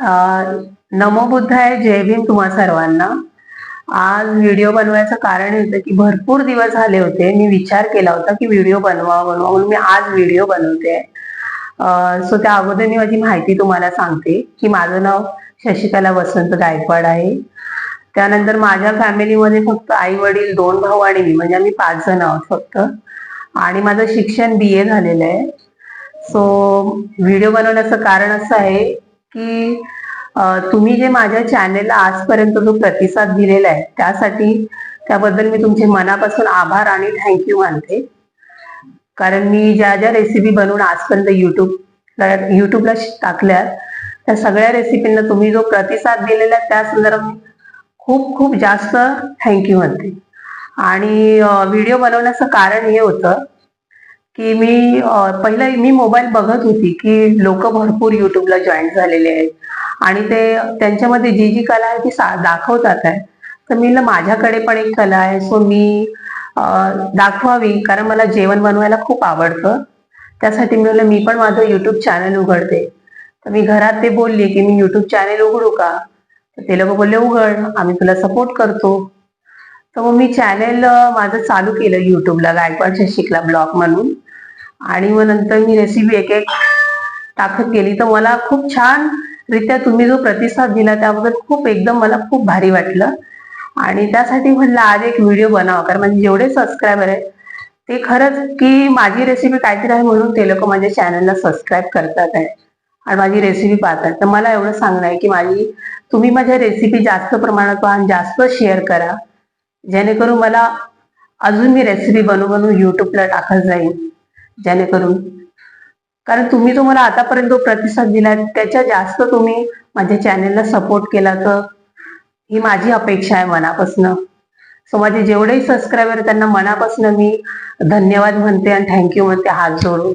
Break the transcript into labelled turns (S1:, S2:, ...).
S1: अ, नमो बुद्धाय जय भीम तुम्हा सर्वांना. आज व्हिडिओ बनवायचं कारण हे होतं की भरपूर दिवस झाले होते. मी विचार केला होता की व्हिडिओ बनवा बनवा म्हणून मी आज व्हिडिओ बनवते. सो त्या अगोदर मी माझी माहिती तुम्हाला सांगते की माझं नाव शशिकला वसंत गायकवाड आहे. त्यानंतर माझ्या फॅमिलीमध्ये फक्त आई वडील दोन भाऊ आणि मी म्हणजे आम्ही पाच जण आहोत फक्त. आणि माझं शिक्षण बी ए झालेलं आहे. सो व्हिडिओ बनवण्याचं कारण असं आहे की तुम्ही जे माझ्या चॅनेलला आजपर्यंत जो प्रतिसाद दिलेला आहे त्यासाठी त्याबद्दल मी तुमचे मनापासून आभार आणि थँक्यू मानते. कारण मी ज्या ज्या रेसिपी बनवून आजपर्यंत युट्यूबला युट्यूबला टाकल्या त्या सगळ्या रेसिपींना तुम्ही जो प्रतिसाद दिलेला आहे त्या संदर्भात खूप खूप जास्त थँक्यू म्हणते आणि व्हिडिओ बनवण्याचं कारण हे होतं की मी पहिला मी मोबाईल बघत होती की लोक भरपूर युट्यूबला जॉईन झालेले आहेत. आणि ते त्यांच्यामध्ये जी जी कला आहे ती सा- दाखवतात आहे. तर मी माझ्याकडे पण एक कला आहे. सो मी दाखवावी कारण मला जेवण बनवायला खूप आवडतं. त्यासाठी मी म्हणलं मी पण माझं युट्यूब चॅनल उघडते. तर मी घरात ते बोलले की मी युट्यूब चॅनल उघडू का? तर ते लोक बोलले उघड. आम्ही तुला सपोर्ट करतो. तर मग मी चॅनेल माझं चालू केलं युट्यूबला गायकवाड शिकला ब्लॉग म्हणून. आणि मग नंतर मी रेसिपी एक एक टाकत केली. तर मला खूप छान रित्या तुम्ही जो प्रतिसाद दिला त्याबद्दल खूप एकदम मला खूप भारी वाटलं. आणि त्यासाठी म्हणलं आज एक व्हिडिओ बनावा. कारण म्हणजे जेवढे सबस्क्रायबर आहेत ते खरंच की माझी रेसिपी काहीतरी आहे म्हणून ते लोक माझ्या चॅनलला सबस्क्राईब करतात आहे. आणि माझी रेसिपी पाहतात. तर मला एवढं सांगणं आहे की माझी तुम्ही माझ्या रेसिपी जास्त प्रमाणात पाहा आणि जास्त शेअर करा. जेणेकरून मला अजून मी रेसिपी बनवून बनवून युट्यूबला टाकत जाईल जेणेकरून. कारण तुम्ही जो मला आतापर्यंत जो प्रतिसाद दिला त्याच्या जास्त तुम्ही माझ्या चॅनेलला सपोर्ट केला तर ही माझी अपेक्षा आहे मनापासनं. सो माझे जेवढेही सबस्क्रायबर त्यांना मनापासून मी धन्यवाद म्हणते आणि थँक्यू म्हणते. हात जोडून.